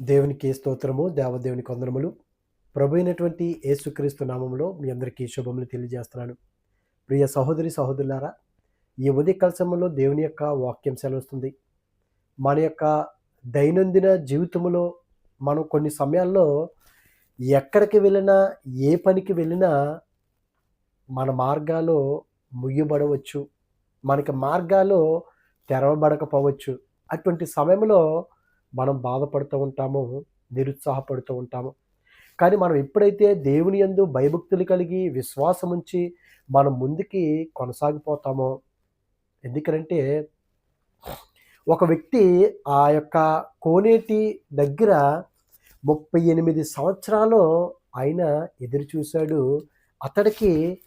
దేవునికి స్తోత్రము దేవదేవుని కొందరములు. ప్రభు అయినటువంటి యేసుక్రీస్తు నామములో మీ అందరికీ శుభములు తెలియజేస్తున్నాను. ప్రియ సహోదరి సహోదరులారా ఈ ఉదయ సమయంలో దేవుని యొక్క వాక్యం సెలవుస్తుంది. మన యొక్క దైనందిన జీవితంలో మనం కొన్ని సమయాల్లో ఎక్కడికి వెళ్ళినా ఏ పనికి వెళ్ళినా మన మార్గాలు ముయ్యబడవచ్చు. మనకి మార్గాలు తెరవబడకపోవచ్చు. అటువంటి సమయంలో మనం బాధపడుతూ ఉంటామో నిరుత్సాహపడుతూ ఉంటాము. కానీ మనం ఎప్పుడైతే దేవుని యందు భయభక్తులు కలిగి విశ్వాసం ఉంచి మనం ముందుకి కొనసాగిపోతామో ఎందుకంటే ఒక వ్యక్తి ఆ యొక్క కోనేటి దగ్గర ముప్పై ఎనిమిది సంవత్సరాలు ఆయన ఎదురు చూశాడు అతడికి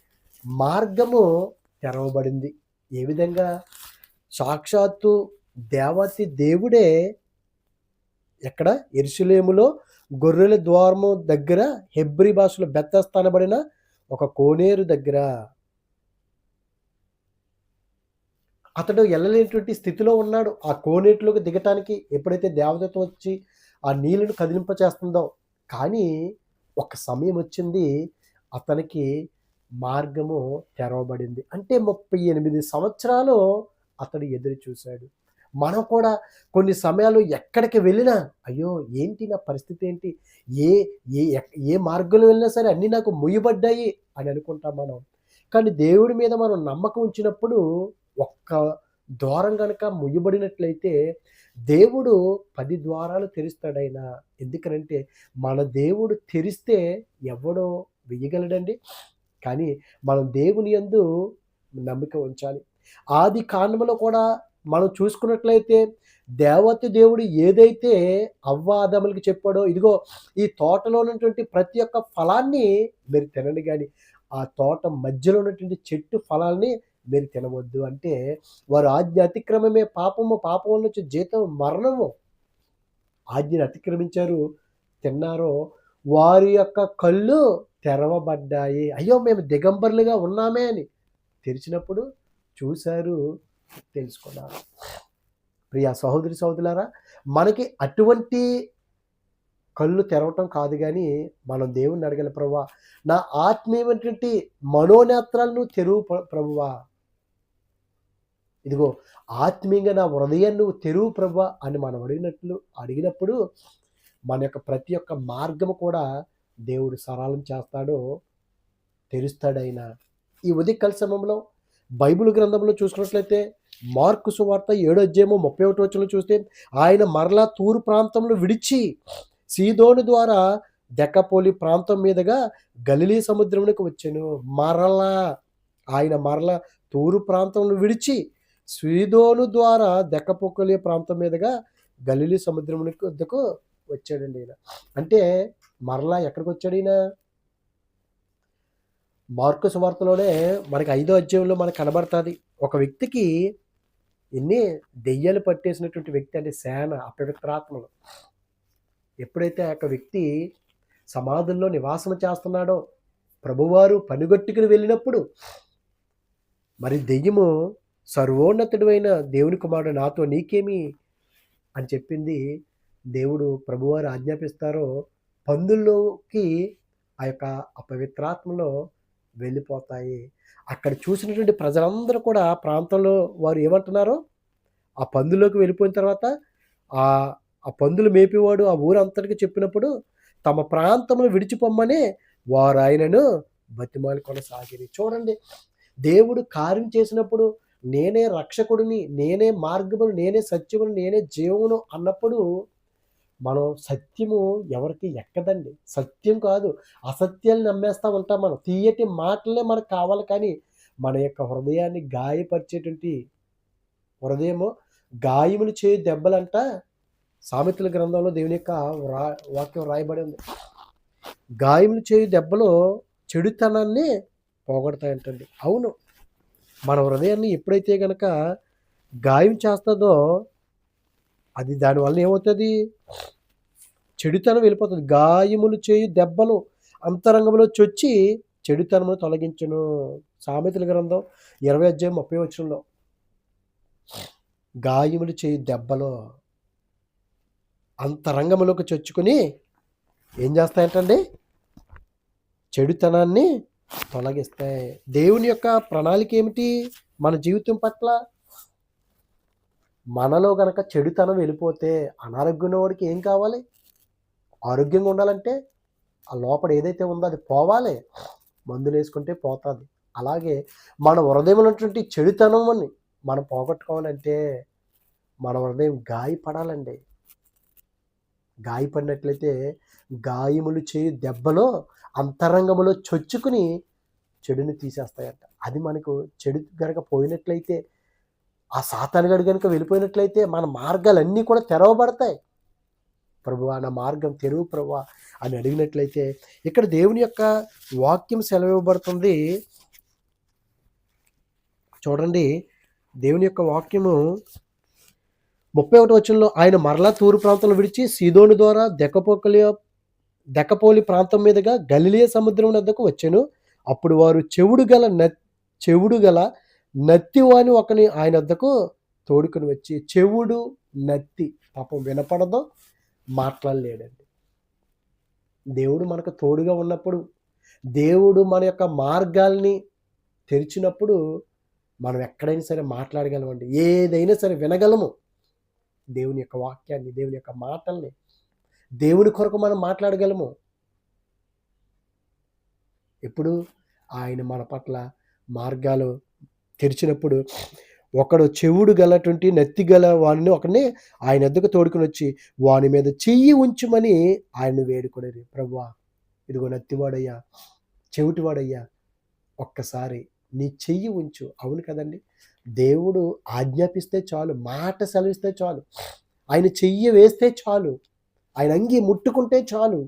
మార్గము తెరవబడింది. ఏ విధంగా? సాక్షాత్తు దేవతి దేవుడే ఎక్కడ? ఎరుసలేములో గొర్రెల ద్వారము దగ్గర హెబ్రి భాషలో బెత్తస్థానబడిన ఒక కోనేరు దగ్గర. అతడు వెళ్ళలేనటువంటి స్థితిలో ఉన్నాడు. ఆ కోనేటిలోకి దిగటానికి ఎప్పుడైతే దేవదత్త వచ్చి ఆ నీళ్ళను కదిలింప చేస్తుందో కానీ ఒక సమయం వచ్చింది అతనికి మార్గము తెరవబడింది. అంటే ముప్పై ఎనిమిది సంవత్సరాలు అతడు ఎదురు చూశాడు. మనం కూడా కొన్ని సమయాలు ఎక్కడికి వెళ్ళినా అయ్యో! ఏంటి నా పరిస్థితి ఏంటి? ఏ ఏ ఏ మార్గంలో వెళ్ళినా సరే అన్నీ నాకు ముయ్యబడ్డాయి అని అనుకుంటాం మనం. కానీ దేవుడి మీద మనం నమ్మకం ఉంచినప్పుడు ఒక్క ద్వారం కనుక ముయ్యబడినట్లయితే దేవుడు పది ద్వారాలు తెరుస్తాడైనా. ఎందుకనంటే మన దేవుడు తెరిస్తే ఎవడో వెయ్యగలడండి. కానీ మనం దేవుని యందు నమ్మిక ఉంచాలి. ఆది కాండములో కూడా మనం చూసుకున్నట్లయితే దేవత దేవుడు ఏదైతే అవ్వాదములకి చెప్పాడో ఇదిగో ఈ తోటలో ఉన్నటువంటి ప్రతి ఒక్క ఫలాన్ని మీరు తినండి కానీ ఆ తోట మధ్యలో ఉన్నటువంటి చెట్టు ఫలాల్ని మీరు తినవద్దు. అంటే వారు ఆజ్ఞ అతిక్రమమే పాపము పాపం నుంచి జీతం మరణము ఆజ్ఞను అతిక్రమించారు. తిన్నారో వారి యొక్క కళ్ళు తెరవబడ్డాయి. అయ్యో మేము దిగంబరులుగా ఉన్నామే అని తెరిచినప్పుడు చూశారు. తెలుసుకున్నారు ప్రియా సహోదరి సహోదరులారా మనకి అటువంటి కళ్ళు తెరవటం కాదు కానీ మనం దేవుణ్ణి అడగల ప్రభువా నా ఆత్మీయమైనటువంటి మనోనేత్రాలను తెరువు ప్రభువా. ఇదిగో ఆత్మీయంగా నా హృదయాన్ని నువ్వు తెరువు ప్రభువా అని మనం అడిగినట్లు అడిగినప్పుడు మన యొక్క ప్రతి ఒక్క మార్గము కూడా దేవుడు సరళం చేస్తాడో తెరుస్తాడైనా. ఈ ఉదయకాల సమయంలో బైబిల్ గ్రంథంలో చూసుకున్నట్లయితే మార్కు సువార్త ఏడో అధ్యాయము ముప్పై ఒకటి వచ్చిన చూస్తే ఆయన మరలా తూరు ప్రాంతంలో విడిచి సీదోను ద్వారా దెక్కపోలి ప్రాంతం మీదుగా గలిలీ సముద్రమునికి వచ్చాను. మరలా ఆయన మరలా తూరు ప్రాంతంలో విడిచి సీదోను ద్వారా దెక్కపోకలి ప్రాంతం మీదుగా గలిలీ సముద్రమునికి వద్దకు వచ్చాడండి ఈయన. అంటే మరలా ఎక్కడికి వచ్చాడు ఈయన? మార్కు సువార్తలోనే మనకి ఐదో అధ్యాయంలో మనకు కనబడుతుంది. ఒక వ్యక్తికి ఎన్ని దెయ్యాలు పట్టేసినటువంటి వ్యక్తి అంటే సేన అపవిత్రాత్మలు. ఎప్పుడైతే ఆ యొక్క వ్యక్తి సమాధుల్లో నివాసం చేస్తున్నాడో ప్రభువారు పనిగొట్టుకుని వెళ్ళినప్పుడు మరి దెయ్యము సర్వోన్నతుడైన దేవుని కుమారుడు నాతో నీకేమి అని చెప్పింది దేవుడు ప్రభువారు ఆజ్ఞాపిస్తారో పందుల్లోకి ఆ యొక్క అపవిత్రాత్మలో వెళ్ళిపోతాయి. అక్కడ చూసినటువంటి ప్రజలందరూ కూడా ప్రాంతంలో వారు ఏమంటున్నారో ఆ పందులోకి వెళ్ళిపోయిన తర్వాత ఆ ఆ పందులు మేపేవాడు ఆ ఊరంతటికి చెప్పినప్పుడు తమ ప్రాంతంలో విడిచిపోమ్మని వారు ఆయనను బతిమాలి కొనసాగింది చూడండి దేవుడు కార్యం చేసినప్పుడు నేనే రక్షకుడిని నేనే మార్గమును నేనే సత్యమును నేనే జీవమును అన్నప్పుడు మనం సత్యము ఎవరికి ఎక్కదండి. సత్యం కాదు. అసత్యాలు నమ్మేస్తూ ఉంటాం మనం. తీయటి మాటలే మనకు కావాలి కానీ మన యొక్క హృదయాన్ని గాయపరిచేటువంటి హృదయము గాయములు చేయు దెబ్బలంట సామెతల గ్రంథంలో దేవుని యొక్క రా వాక్యం రాయబడి ఉంది. గాయములు చేయు దెబ్బలు చెడుతనాన్ని పోగొడతాయంటండి. అవును. మన హృదయాన్ని ఎప్పుడైతే కనుక గాయం చేస్తుందో అది దానివల్ల ఏమవుతుంది? చెడుతనం వెళ్ళిపోతుంది. గాయములు చేయు దెబ్బలు అంతరంగంలో చొచ్చి చెడుతనమును తొలగించును. సామెతల గ్రంథం ఇరవై అధ్యాయం ముప్పై వచ్చంలో గాయములు చేయు దెబ్బలో అంతరంగంలోకి చొచ్చుకొని ఏం చేస్తాయంటండి? చెడుతనాన్ని తొలగిస్తాయి. దేవుని యొక్క ప్రణాళిక ఏమిటి? మన జీవితం పట్ల మనలో గనక చెడుతనం వెళ్ళిపోతే అనారోగ్యం వాడికి ఏం కావాలి? ఆరోగ్యంగా ఉండాలంటే ఆ లోపల ఏదైతే ఉందో అది పోవాలి. మందులు వేసుకుంటే పోతుంది. అలాగే మన హృదయంలో ఉన్నటువంటి చెడుతనం అని మనం పోగొట్టుకోవాలంటే మన హృదయం గాయపడాలండి. గాయపడినట్లయితే గాయములు చేయు దెబ్బలో అంతరంగములో చొచ్చుకుని చెడుని తీసేస్తాయంట. అది మనకు చెడు గనక పోయినట్లయితే ఆ సాతానుగడు కనుక వెళ్ళిపోయినట్లయితే మన మార్గాలన్నీ కూడా తెరవబడతాయి. ప్రభువా నా మార్గం తెరువు ప్రభువా అని అడిగినట్లయితే ఇక్కడ దేవుని యొక్క వాక్యం సెలవివ్వబడుతుంది. చూడండి దేవుని యొక్క వాక్యము ముప్పై ఒకటి వచనంలో ఆయన మరలా తూరు ప్రాంతంలో విడిచి సీదోని ద్వారా దెక్కపోకలి దెక్కపోలి ప్రాంతం మీదుగా గలిలియ సముద్రం వద్దకు వచ్చాను. అప్పుడు వారు చెవుడు గల చెవుడు గల నత్తివాని ఒకని ఆయన వద్దకు తోడుకొని వచ్చి చెవుడు నత్తి. పాపం వినపడదో మాట్లాడలేడండి. దేవుడు మనకు తోడుగా ఉన్నప్పుడు దేవుడు మన యొక్క మార్గాల్ని తెరిచినప్పుడు మనం ఎక్కడైనా సరే మాట్లాడగలమండి. ఏదైనా సరే వినగలము. దేవుని యొక్క వాక్యాన్ని దేవుని యొక్క మాటల్ని దేవుని కొరకు మనం మాట్లాడగలము. ఎప్పుడు ఆయన మన పట్ల మార్గాలు తెరిచినప్పుడు ఒకడు చెవుడు గలటువంటి నెత్తి గల వాడిని ఒకనే ఆయన ఎద్దకు తోడుకుని వచ్చి వాని మీద చెయ్యి ఉంచుమని ఆయన వేడుకొనేది ప్రవ్వా ఇదిగో నత్తివాడయ్యా చెవిటివాడయ్యా ఒక్కసారి నీ చెయ్యి ఉంచు. అవును కదండి దేవుడు ఆజ్ఞాపిస్తే చాలు మాట సెలవిస్తే చాలు ఆయన చెయ్యి వేస్తే చాలు ఆయన అంగి ముట్టుకుంటే చాలు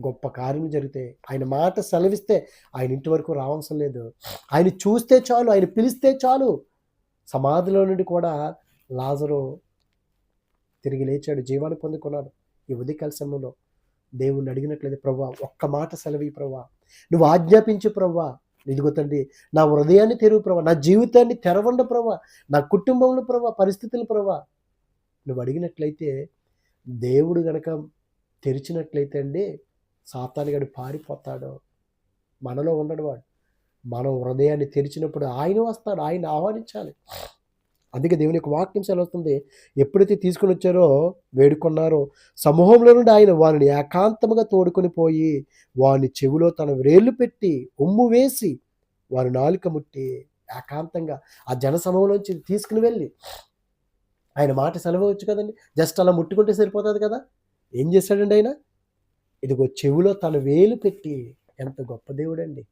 గొప్ప కార్యం జరిగితే ఆయన మాట సెలవిస్తే ఆయన ఇంటి వరకు రావాల్సిన లేదు. ఆయన చూస్తే చాలు ఆయన పిలిస్తే చాలు. సమాధిలో నుండి కూడా లాజరు తిరిగి లేచాడు జీవాన్ని పొందుకున్నాడు. ఈ ఉదయకాల సమయంలో దేవుణ్ణి అడిగినట్లయితే ప్రవ్వా ఒక్క మాట సెలవి ప్రవ్వా నువ్వు ఆజ్ఞాపించు ప్రవ్వా ఇదిగో తండ్రి నా హృదయాన్ని తెరువు ప్రభా. నా జీవితాన్ని తెరవండ ప్రభా. నా కుటుంబంలో ప్రభా పరిస్థితులు ప్రభా. నువ్వు అడిగినట్లయితే దేవుడు గనక తెరిచినట్లయితే అండి సాతానుగాడు పారిపోతాడు. మనలో ఉన్నాడు వాడు. మనం హృదయాన్ని తెరిచినప్పుడు ఆయన వస్తాడు ఆయన ఆహ్వానించాలి. అందుకే దేవుని యొక్క వాక్యం సెలవుతుంది ఎప్పుడైతే తీసుకుని వచ్చారో వేడుకున్నారో సమూహంలో నుండి ఆయన వారిని ఏకాంతముగా తోడుకొని పోయి వారిని చెవిలో తన వ్రేళ్ళు పెట్టి ఉమ్ము వేసి వారి నాలుక ముట్టి ఏకాంతంగా ఆ జన సమూహంలోంచి తీసుకుని వెళ్ళి ఆయన మాట సెలవు వచ్చు కదండి. జస్ట్ అలా ముట్టుకుంటే సరిపోతుంది కదా. ఏం చేశాడండి ఆయన? ఇదిగో చెవిలో తన వేలు పెట్టి ఎంత గొప్ప దేవుడండి.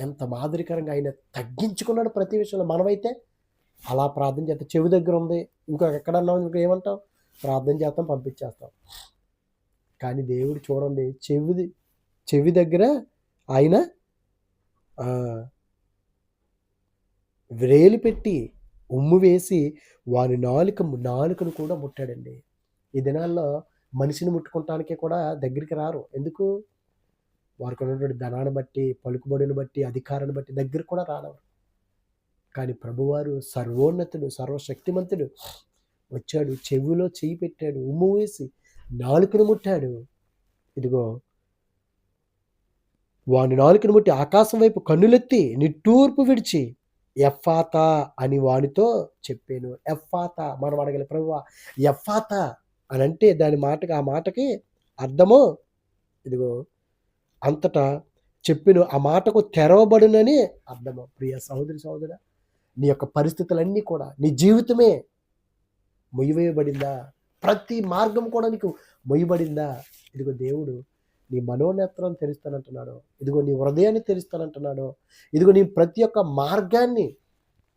ఎంత మాదిరికరంగా ఆయన తగ్గించుకున్నాడు ప్రతి విషయంలో. మనమైతే అలా ప్రార్థన చేస్తాం చెవి దగ్గర ఉంది. ఇంకొక ఎక్కడన్నా ఇంకా ఏమంటాం? ప్రార్థన చేస్తాం పంపించేస్తాం. కానీ దేవుడు చూడండి చెవి చెవి దగ్గర ఆయన వ్రేలు పెట్టి ఉమ్ము వేసి వారి నాలుక నాలుకను కూడా ముట్టాడండి. ఈ దినాల్లో మనిషిని ముట్టుకుంటానికి కూడా దగ్గరికి రారు. ఎందుకు? వారికి ఉన్నటువంటి ధనాన్ని బట్టి పలుకుబడిని బట్టి అధికారాన్ని బట్టి దగ్గర కూడా రానవరు. కానీ ప్రభువారు సర్వోన్నతుడు సర్వశక్తిమంతుడు వచ్చాడు చెవిలో చెయ్యి పెట్టాడు ఉమ్ము వేసి నాలుకను ముట్టాడు. ఇదిగో వాని నాలుకను ముట్టి ఆకాశం వైపు కన్నులెత్తి నిట్టూర్పు విడిచి ఎఫ్ఫాత అని వానితో చెప్పాను. ఎఫ్ఫాత మనం అడగలి ప్రభువా ఎఫ్ఫాత అని అంటే దాని మాటకి ఆ మాటకి అర్థము ఇదిగో అంతటా చెప్పిన ఆ మాటకు తెరవబడునని అర్థము. ప్రియ సహోదరి సహోదర నీ యొక్క పరిస్థితులన్నీ కూడా నీ జీవితమే మొయ్యవేయబడిందా? ప్రతి మార్గం కూడా నీకు మొయ్యబడిందా? ఇదిగో దేవుడు నీ మనోనేత్రం తెరుస్తానంటున్నాడు. ఇదిగో నీ హృదయాన్ని తెరుస్తానంటున్నాడు. ఇదిగో నీ ప్రతి ఒక్క మార్గాన్ని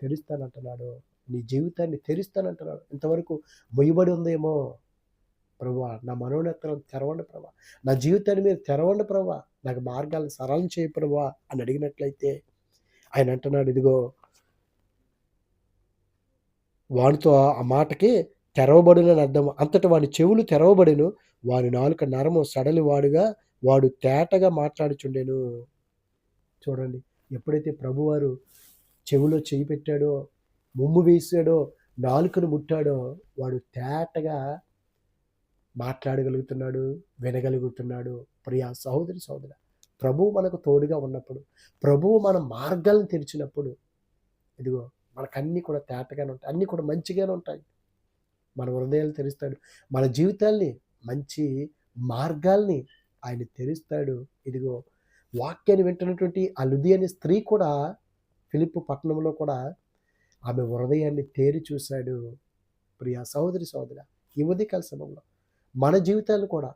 తెరుస్తానంటున్నాడు. నీ జీవితాన్ని తెరుస్తానంటున్నాడు. ఇంతవరకు మొయ్యబడి ఉందేమో? ప్రభా నా మనోనేత్రం తెరవండి ప్రభా. నా జీవితాన్ని మీరు తెరవండి ప్రభా. నాకు మార్గాలను సరళం చేయ ప్రభా అని అడిగినట్లయితే ఆయన అంటున్నాడు ఇదిగో వానితో ఆ మాటకి తెరవబడునని అర్థం. అంతటి వాని చెవులు తెరవబడిను. వాని నాలుక నరము సడలి వాడుగా వాడు తేటగా మాట్లాడుచుండెను. చూడండి ఎప్పుడైతే ప్రభువారు చెవిలో చేయి పెట్టాడో ముమ్ము వేసాడో నాలుకను ముట్టాడో వాడు తేటగా మాట్లాడగలుగుతున్నాడు వినగలుగుతున్నాడు. ప్రియా సహోదరి సహోదర ప్రభువు మనకు తోడుగా ఉన్నప్పుడు ప్రభువు మన మార్గాలను తెరిచినప్పుడు ఇదిగో మనకు అన్నీ కూడా తేటగానే ఉంటాయి అన్నీ కూడా మంచిగానే ఉంటాయి. మన హృదయాలు తెరుస్తాడు మన జీవితాల్ని మంచి మార్గాల్ని ఆయన తెరుస్తాడు. ఇదిగో వాక్యాన్ని వింటున్నటువంటి ఆ లుది అనే స్త్రీ కూడా ఫిలిప్ పట్టణంలో కూడా ఆమె హృదయాన్ని తేరి చూశాడు. ప్రియా సహోదరి సహోదర ఈ ఉదయకాల సమయంలో మన జీవితాలు కూడా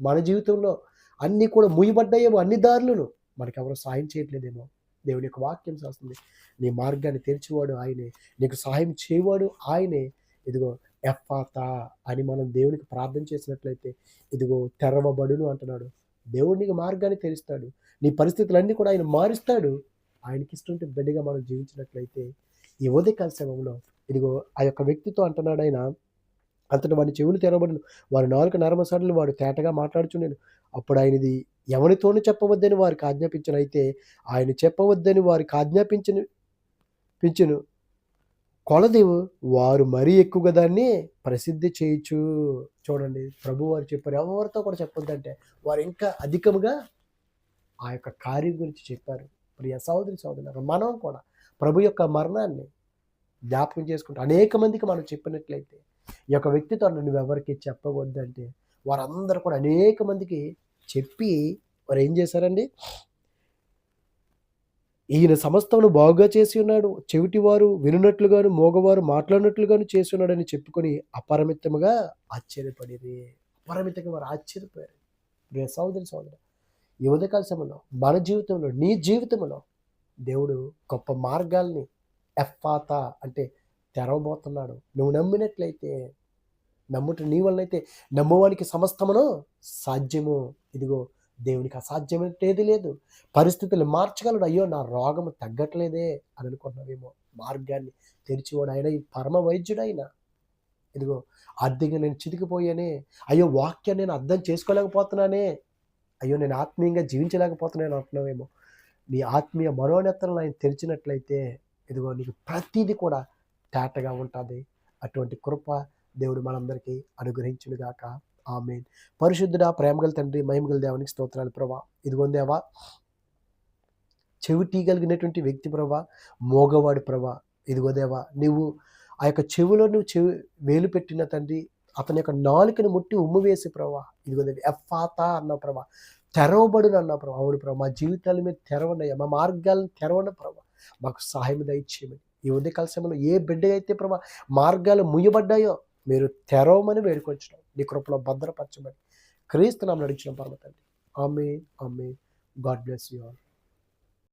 మన జీవితంలో అన్నీ కూడా ముయ్యబడ్డాయేమో అన్ని దారులను. మనకు ఎవరు సాయం చేయట్లేదేమో. దేవుని యొక్క వాక్యం చేస్తుంది నీ మార్గాన్ని తెరిచేవాడు ఆయనే నీకు సహాయం చేయవాడు ఆయనే. ఇదిగో ఎఫాత అని మనం దేవునికి ప్రార్థన చేసినట్లయితే ఇదిగో తెరవబడును అంటున్నాడు. దేవుడు నీకు మార్గాన్ని తెరుస్తాడు. నీ పరిస్థితులన్నీ కూడా ఆయన మారుస్తాడు. ఆయనకి ఇష్టం బిడ్డగా మనం జీవించినట్లయితే ఈ ఉదయకాల సమయంలో ఇదిగో ఆ యొక్క వ్యక్తితో అంటున్నాడు ఆయన అతడు వాడి చెవులు తెరవబడిను వారి నాలుగు నరమసడలు వాడు తేటగా మాట్లాడుచుండెను. అప్పుడు ఆయనది ఎవరితోనూ చెప్పవద్దని వారికి ఆజ్ఞాపించిన? అయితే ఆయన చెప్పవద్దని వారికి ఆజ్ఞాపించిన పింఛను కొలదేవు వారు మరీ ఎక్కువగా దాన్ని ప్రసిద్ధి చేయొచ్చు చూడండి ప్రభు వారు చెప్పారు. ఎవరితో కూడా చెప్పొద్దంటే వారు ఇంకా అధికముగా ఆ యొక్క కార్యం గురించి చెప్పారు. ప్రియ సహోదరి సహోదరు మనం కూడా ప్రభు యొక్క మరణాన్ని జ్ఞాపకం చేసుకుంటూ అనేక మందికి మనం చెప్పినట్లయితే ఈ యొక్క వ్యక్తితో నువ్వు ఎవరికి చెప్పవద్దంటే వారందరూ కూడా అనేక మందికి చెప్పి వారు ఏం చేశారండి? ఈయన సమస్తమును బాగుగా చేసి ఉన్నాడు. చెవిటివారు వినున్నట్లుగాను మోగవారు మాట్లాడినట్లుగాను చేసి ఉన్నాడని చెప్పుకొని అపరిమితముగా ఆశ్చర్యపడేది అపరిమితంగా వారు ఆశ్చర్యపోయారు. ప్రియ సోదరి యువత ఈ ఉదయకాల సమయంలో మన జీవితంలో నీ జీవితంలో దేవుడు గొప్ప మార్గాల్ని ఎఫ్ఫాత అంటే తెరవబోతున్నాడు. నువ్వు నమ్మినట్లయితే నమ్ముట నీ వల్లనైతే నమ్మువానికి సమస్తమును సాధ్యము. ఇదిగో దేవునికి అసాధ్యమైనది లేదు. పరిస్థితులు మార్చగలడు. అయ్యో నా రోగము తగ్గట్లేదే అని అనుకున్నావేమో మార్గాన్ని తెరిచివాడు ఆయన ఈ పరమ వైద్యుడైన. ఇదిగో ఆర్థికంగా నేను చితికిపోయానే. అయ్యో వాక్యాన్ని నేను అర్థం చేసుకోలేకపోతున్నానే. అయ్యో నేను ఆత్మీయంగా జీవించలేకపోతున్నాను అంటున్నావేమో. నీ ఆత్మీయ మనోనేతలను ఆయన తెరిచినట్లయితే ఇదిగో నీకు ప్రతిదీ కూడా తేటగా ఉంటుంది. అటువంటి కృప దేవుడు మనందరికీ అనుగ్రహించునుగాక ఆమె పరిశుద్ధుడ ప్రేమగల తండ్రి మహిమగల దేవునికి స్తోత్రాలు ప్రభా. ఇదిగో చెవిటి కలిగినటువంటి వ్యక్తి ప్రభా మోగవాడు ప్రభా. ఇదిగో దేవా నీవు ఆ యొక్క చెవిలో నువ్వు చెవి వేలు పెట్టిన తండ్రి అతని యొక్క నాలుకని ముట్టి ఉమ్ము వేసి ప్రభా. ఇదిగోదేవి ఎఫాత అన్న ప్రభా తెరవబడును అన్న ప్రభా. అవును ప్రభా మా జీవితాల మీద తెరవనయ్యా మా మార్గాలను తెరవన ప్రభా. మాకు సహాయం దయచేయమని. ఈ ఉదయకాల సమయంలో ఏ బిడ్డ అయితే ప్రభా మార్గాలు ముయ్యబడ్డాయో మీరు తెరవమని వేడుకొచ్చడం నీ కృపలో భద్రపరచమని క్రీస్తు నామం నడిచిన పరమ తండ్రి. ఆమె ఆమె గాడ్ బ్లెస్ యూ ఆల్.